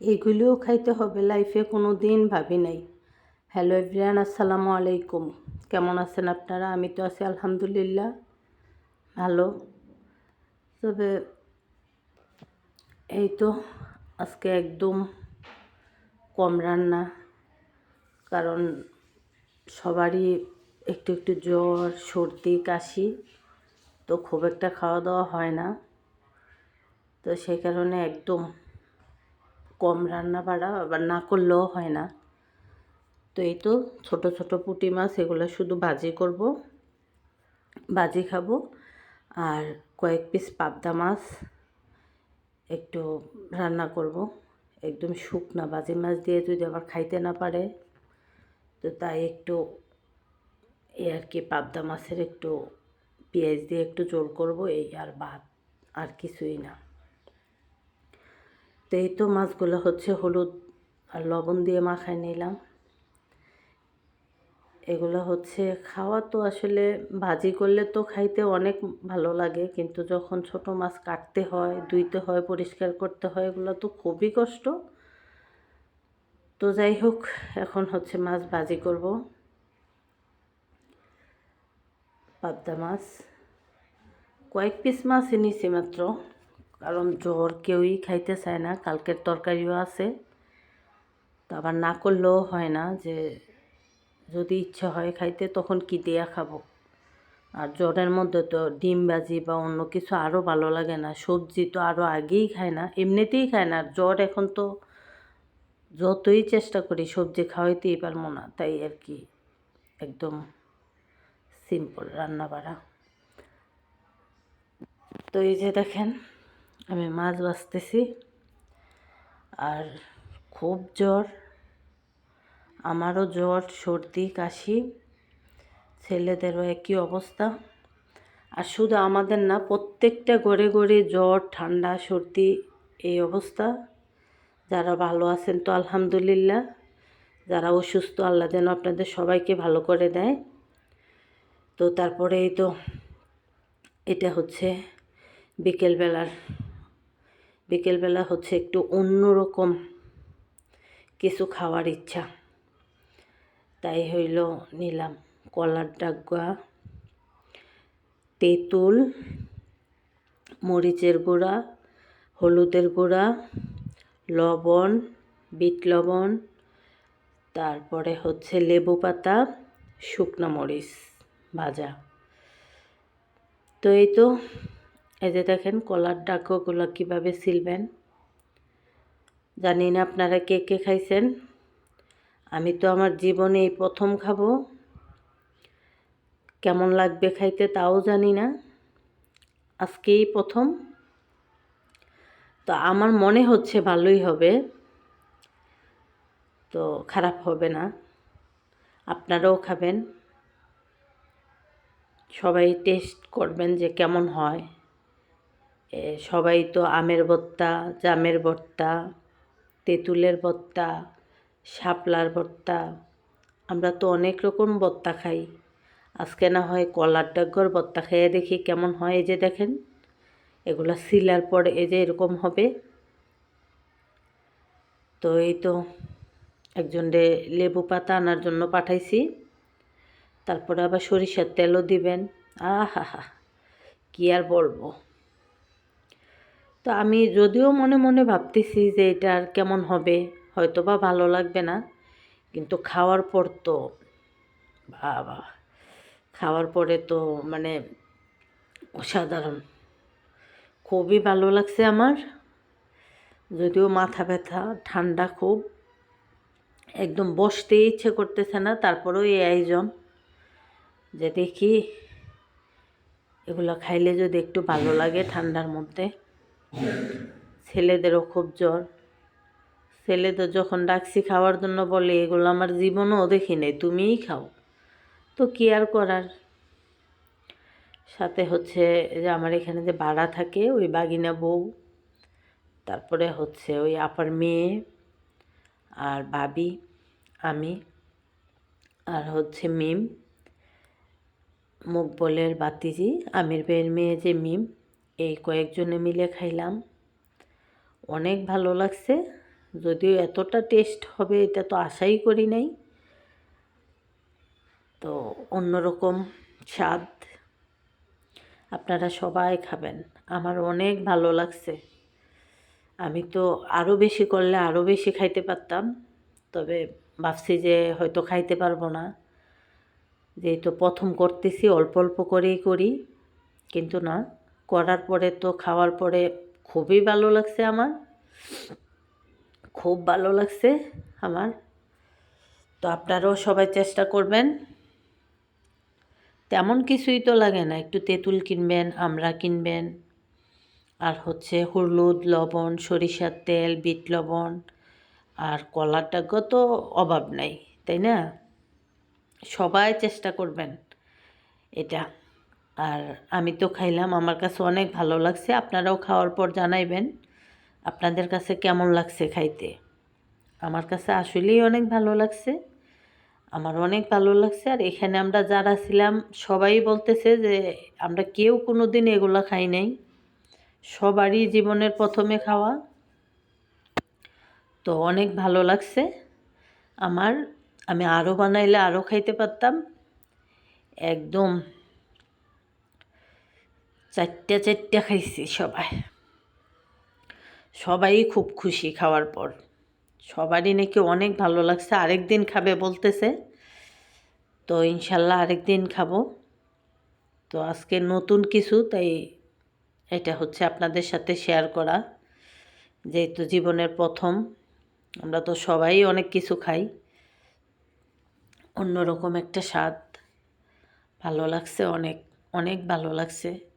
এগুলিও খাইতে হবে লাইফে কোনো দিন ভাবি নাই। হ্যালো এভরিয়ান আসসালামু আলাইকুম। কেমন আছেন আপনারা? আমি তো আছি আলহামদুলিল্লাহ, ভালো। তবে এই তো আজকে একদম কম রান্না, কারণ সবারই একটু একটু জ্বর, সর্দি, কাশি তো খুব একটা খাওয়া দাওয়া হয় না। তো সেই কারণে একদম কম রান্না বাড়া আবার না করলেও হয় না। তো এই তো ছোট ছোট পুঁটি মাছ, এগুলো শুধু ভাজি করব, ভাজি খাব। আর কয়েক পিস পাবদা মাছ একটু রান্না করব। একদম শুকনা বাজি মাছ দিয়ে যদি আবার খাইতে না পারে, তো তাই একটু এই আর কি পাবদা মাছের একটু পেঁয়াজ দিয়ে একটু জোল করব, এই আর ভাত, আর কিছুই না। তো এই তো মাছগুলো হচ্ছে হলুদ আর লবণ দিয়ে মাখায় নিলাম। এগুলো হচ্ছে খাওয়া তো আসলে ভাজি করলে তো খাইতে অনেক ভালো লাগে, কিন্তু যখন ছোট মাছ কাটতে হয়, ধুইতে হয়, পরিষ্কার করতে হয়, এগুলো তো খুবই কষ্ট। তো যাই হোক, এখন হচ্ছে মাছ ভাজি করব। পাবদা মাছ, কয়েক পিস মাছ এনেছি মাত্র। কারণ জ্বর কেউই খাইতে চায় না, কালকের তরকারিও আছে। তো আবার না করলেও হয় না যে যদি ইচ্ছা হয় খাইতে, তখন কি দেয়া খাব? আর জ্বরের মধ্যে তো ডিম ভাজি বা অন্য কিছু আরও ভালো লাগে না। সবজি তো আরও আগেই খায় না, এমনিতেই খায় না। আর জ্বর এখন তো যতই চেষ্টা করি সবজি খাওয়াইতেই পারব না, তাই আর কি একদম সিম্পল রান্না বাড়া তো এই যে দেখেন আমি মাছ বাছতেছি আর খুব জ্বর। আমারও জ্বর, সর্দি, কাশি। ছেলেদেরও একই অবস্থা। আর শুধু আমাদের না, প্রত্যেকটা ঘরে ঘরে জ্বর, ঠান্ডা, সর্দি এই অবস্থা। যারা ভালো আছেন তো আলহামদুলিল্লাহ। যারা অসুস্থ, আল্লাহ যেন আপনাদের সবাইকে ভালো করে দেয়। তো তারপরেই তো এটা হচ্ছে বিকেলবেলার বিকেলবেলা হচ্ছে একটু অন্যরকম কিছু খাওয়ার ইচ্ছা। তাই হইল নিলাম কলার ডাগুয়া তেঁতুল, মরিচের গুঁড়া, হলুদের গুঁড়া, লবণ, বিট লবণ, তারপরে হচ্ছে লেবু পাতা, শুকনো মরিচ ভাজা। তো এই তো এই যে দেখেন কলার ডাকগুলো কীভাবে সিলবেন। জানি না আপনারা কে কে খাইছেন। আমি তো আমার জীবনে এই প্রথম খাব। কেমন লাগবে খাইতে তাও জানি না। আজকেই প্রথম। তো আমার মনে হচ্ছে ভালোই হবে। তো খারাপ হবে না। আপনারাও খাবেন। সবাই টেস্ট করবেন যে কেমন হয়। সবাই তো আমের ভর্তা, জামের ভর্তা, তেঁতুলের ভর্তা, শাপলার ভর্তা। আমরা তো অনেক রকম ভর্তা খাই। আজকে না হয় কলার ডাকঘর ভর্তা খেয়ে দেখি কেমন হয় এই যে দেখেন। এগুলো সিলার পর এই যে এরকম হবে। তো এই তো একজনরে লেবু পাতা আনার জন্য পাঠাইছি। তারপরে আবার সরিষার তেলও দিবেন। আহা হা কী আর বলব। তো আমি যদিও মনে মনে ভাবতেছি যে এটা আর কেমন হবে হয়তো বা ভালো লাগবে না। কিন্তু খাওয়ার পর তো, বাবা, খাওয়ার পরে তো মানে অসাধারণ। খুবই ভালো লাগছে আমার। যদিও মাথা ব্যথা, ঠান্ডা খুব। একদম বসতে ইচ্ছে করতেছে না, তারপরেও এই আয়োজন। যে দেখি, এগুলো খাইলে যদি একটু ভালো লাগে ঠান্ডার মধ্যে। ছেলেদেরও খুব জ্বর। ছেলেদের যখন ডাকছি খাওয়ার জন্য বলে, এগুলো আমার জীবনও দেখি নেই, তুমিই খাও। তো কি আর করার? সাথে হচ্ছে যে আমার এখানে যে ভাড়া থাকে, ওই বাগিনা বউ, তারপরে হচ্ছে ওই আপার মেয়ে আর ভাবি, আমি আর হচ্ছে মিম, মুকবলের বাতিজি আমির বের মেয়ে যে মিম এই কয়েকজনে মিলে খাইলাম। অনেক ভালো লাগছে। যদিও এতটা টেস্ট হবে, এটা তো আশাই করি নাই। তো অন্যরকম স্বাদ আপনারা সবাই খাবেন। আমার অনেক ভালো লাগছে। আমি তো আরও বেশি করলে আরও বেশি খাইতে পারতাম। তবে ভাবছি যে হয়তো খাইতে পারব না। যেহেতু প্রথম করতেছি, অল্প অল্প করেই করি। কিন্তু না করার পরে তো খাওয়ার পরে খুবই ভালো লাগছে আমার। খুব ভালো লাগছে আমার। তো আপনারাও সবাই চেষ্টা করবেন। তেমন কিছুই তো লাগে না, একটু তেঁতুল কিনবেন আমরা কিনবেন। আর হচ্ছে হলুদ, লবণ, সরিষার তেল, বিট লবণ আর কলার ডাকও তো অভাব নাই, তাই না? সবাই চেষ্টা করবেন এটা। আর আমি তো খাইলাম, আমার কাছে অনেক ভালো লাগছে। আপনারাও খাওয়ার পর জানাইবেন, আপনাদের কাছে কেমন লাগছে খাইতে? আমার কাছে আসলেই অনেক ভালো লাগছে, আমার অনেক ভালো লাগছে। আর এখানে আমরা যারা ছিলাম, সবাই বলতেছে যে আমরা কেউ কোনো দিন এগুলো খাই নাই। সবারই জীবনের প্রথমে খাওয়া। তো অনেক ভালো লাগছে। আমার, আমি আরও বানাইলে আরও খাইতে পারতাম। একদম চারটা চারটা খাইছি সবাই। সবাই খুব খুশি খাওয়ার পর। সবারই নাকি অনেক ভালো লাগছে। আরেক দিন খাবে বলতেছে। তো ইনশাল্লাহ আরেক দিন খাব। তো আজকে নতুন কিছু, তাই এটা হচ্ছে আপনাদের সাথে শেয়ার করা। যেহেতু জীবনের প্রথম, আমরা তো সবাই অনেক কিছু খাই। অন্যরকম একটা স্বাদ। ভালো লাগছে অনেক অনেক ভালো লাগছে।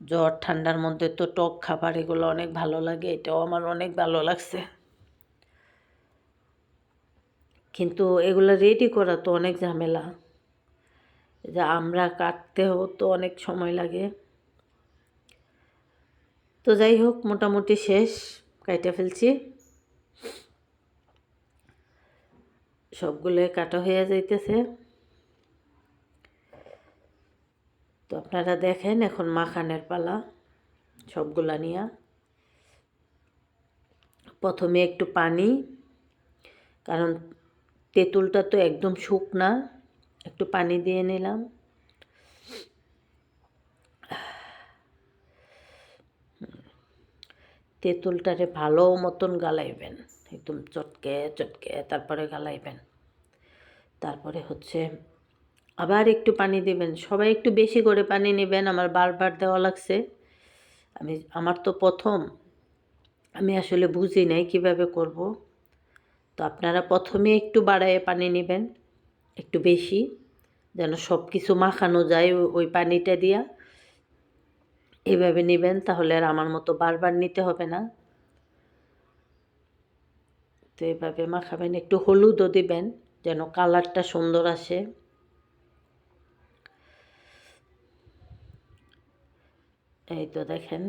জ্বর, ঠান্ডার মধ্যে তো টক খাবার এগুলো অনেক ভালো লাগে, এটাও আমার অনেক ভালো লাগছে। কিন্তু এগুলো রেডি করা তো অনেক ঝামেলা। যে আমরা কাটতেও তো অনেক সময় লাগে। তো যাই হোক, মোটামুটি শেষ, কাইটে ফেলছি। সবগুলো কাটা হয়ে যাইতেছে। তো আপনারা দেখেন এখন মাখানের পালা, সবগুলা নিয়ে। প্রথমে একটু পানি, কারণ তেঁতুলটা তো একদম শুকনা, একটু পানি দিয়ে নিলাম। তেঁতুলটারে ভালো মতন গালাইবেন, একদম চটকে চটকে, তারপরে গালাইবেন। তারপরে হচ্ছে আবার একটু পানি দিবেন। সবাই একটু বেশি করে পানি নেবেন, আমার বারবার দেওয়া লাগছে। আমি, আমার তো প্রথম। আমি আসলে বুঝি নাই কীভাবে করব। তো আপনারা প্রথমে একটু বাড়ায় পানি নেবেন, একটু বেশি, যেন সব কিছু মাখানো যায় ওই পানিটা দিয়া। এভাবে নেবেন, তাহলে আর আমার মতো বারবার নিতে হবে না। তো এভাবে মাখাবেন, একটু হলুদও দিবেন, যেন কালারটা সুন্দর আসে। এই তো দেখেন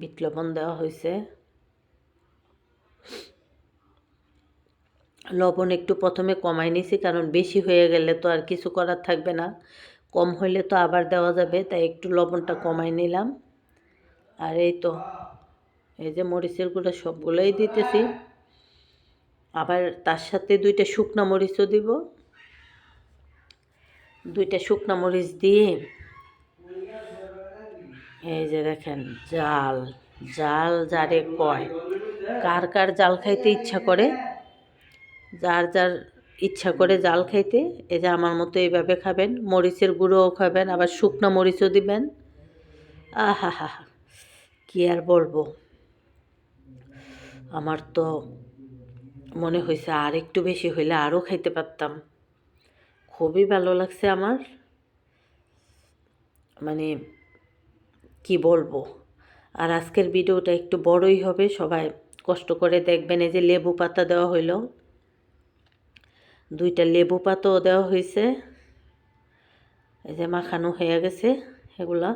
বিট লবণ দেওয়া হয়েছে লবণ একটু প্রথমে কমাই নিছি, কারণ বেশি হয়ে গেলে তো আর কিছু করার থাকবে না। কম হইলে তো আবার দেওয়া যাবে, তাই একটু লবণটা কমাই নিলাম। আর এই তো, এই যে মরিচের গুঁড়ো সবগুলোই দিতেছি। আবার তার সাথে দুইটা শুকনা মরিচও দিব। দুইটা শুকনা মরিচ দিয়ে এই যে দেখেন, জাল জাল যারে কয়। কার কার জাল খাইতে ইচ্ছা করে? যার যার ইচ্ছা করে জাল খাইতে, এই যে আমার মতো এইভাবে খাবেন। মরিচের গুঁড়োও খাবেন, আবার শুকনো মরিচও দিবেন। আহা হা হা কী আর বলব? আমার তো মনে হয়েছে আর একটু বেশি হইলে আরও খাইতে পারতাম। খুবই ভালো লাগছে আমার। মানে কি বলব? আর আজকের ভিডিওটা একটু বড়ই হবে, সবাই কষ্ট করে দেখবেন এই যে লেবু পাতা দেওয়া হইল। দুইটা লেবু পাতাও দেওয়া হয়েছে এই যে মাখানো হয়ে গেছে এগুলা।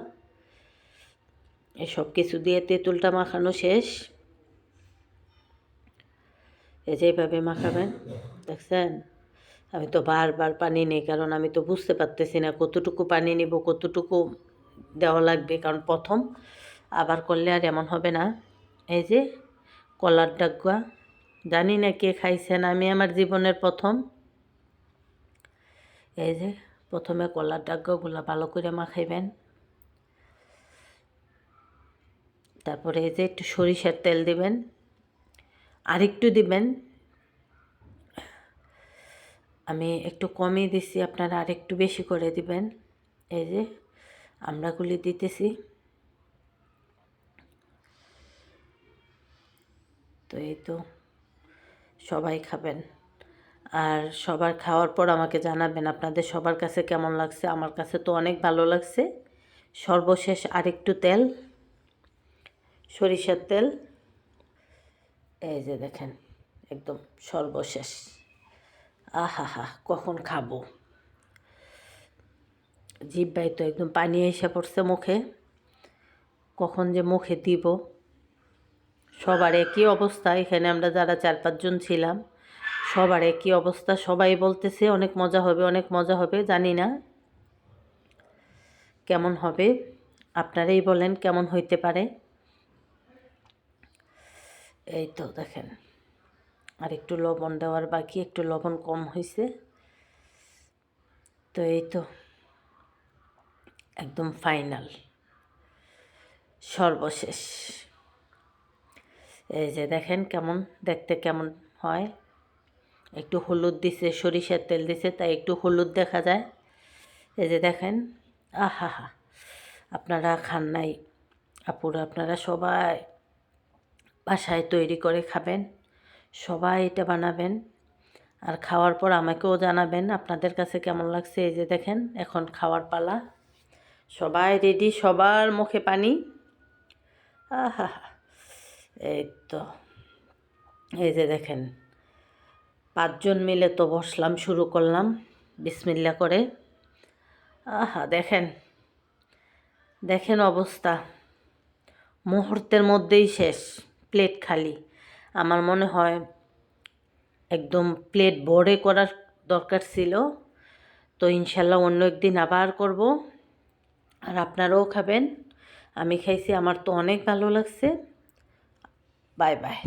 এসব কিছু দিয়ে তেঁতুলটা মাখানো শেষ। এই যে এইভাবে মাখাবেন, দেখছেন? আমি তো বারবার পানি নেই, কারণ আমি তো বুঝতে পারতেছি না কতটুকু পানি নিব, কতটুকু দেওয়া লাগবে, কারণ প্রথম। আবার করলে আর এমন হবে না। এই যে, কলার ডাকুয়া জানি না কে খাইছেন আমি আমার জীবনের প্রথম। এই যে, প্রথমে কলার ডাগ্গগুলো ভালো করে মাখাইবেন। তারপরে এই যে, একটু সরিষার তেল দিবেন। আর একটু দিবেন। আমি একটু কমই দিছি, আপনারা আর একটু বেশি করে দিবেন। এই যে আমরাগুলি দিতেছি। তো এই তো সবাই খাবেন। আর সবার খাওয়ার পর আমাকে জানাবেন আপনাদের সবার কাছে কেমন লাগছে। আমার কাছে তো অনেক ভালো লাগছে। সর্বশেষ আরেকটু তেল, সরিষার তেল। এই যে দেখেন, একদম সর্বশেষ। আহা হা কখন খাব? জিব্বাই তো একদম পানি এসে পড়ছে মুখে। কখন যে মুখে দিব? সবার একই অবস্থা। এখানে আমরা যারা চার পাঁচজন ছিলাম, সবার একই অবস্থা। সবাই বলতেছে, অনেক মজা হবে, অনেক মজা হবে। জানি না। কেমন হবে? আপনারাই বলেন, কেমন হইতে পারে? এই তো দেখেন, আর একটু লবণ দেওয়ার বাকি, একটু লবণ কম হয়েছে তো এই তো। একদম ফাইনাল। সর্বশেষ। এই যে দেখেন কেমন, দেখতে কেমন হয়। একটু হলুদ দিছে, সরিষার তেল দিছে, তাই একটু হলুদ দেখা যায়। এই যে দেখেন, আহা হা, আপনারা খান নাই। আপুরা, আপনারা সবাই বাসায় তৈরি করে খাবেন, সবাই এটা বানাবেন। আর খাওয়ার পর আমাকেও জানাবেন আপনাদের কাছে কেমন লাগছে। এই যে দেখেন, এখন খাওয়ার পালা। সবাই রেডি সবার মুখে পানি। আহা, এই তো, এই যে দেখেন, পাঁচজন মিলে তো বসলাম, শুরু করলাম, বিসমিল্লা করে। আহা, দেখেন দেখেন অবস্থা। মুহূর্তের মধ্যেই শেষ প্লেট খালি। আমার মনে হয় একদম প্লেট ভরে করার দরকার ছিল। তো ইনশাল্লাহ অন্য একদিন আবার করব। আর আপনারাও খাবেন। আমি খাইছি আমার তো অনেক ভালো লাগছে। Bye bye.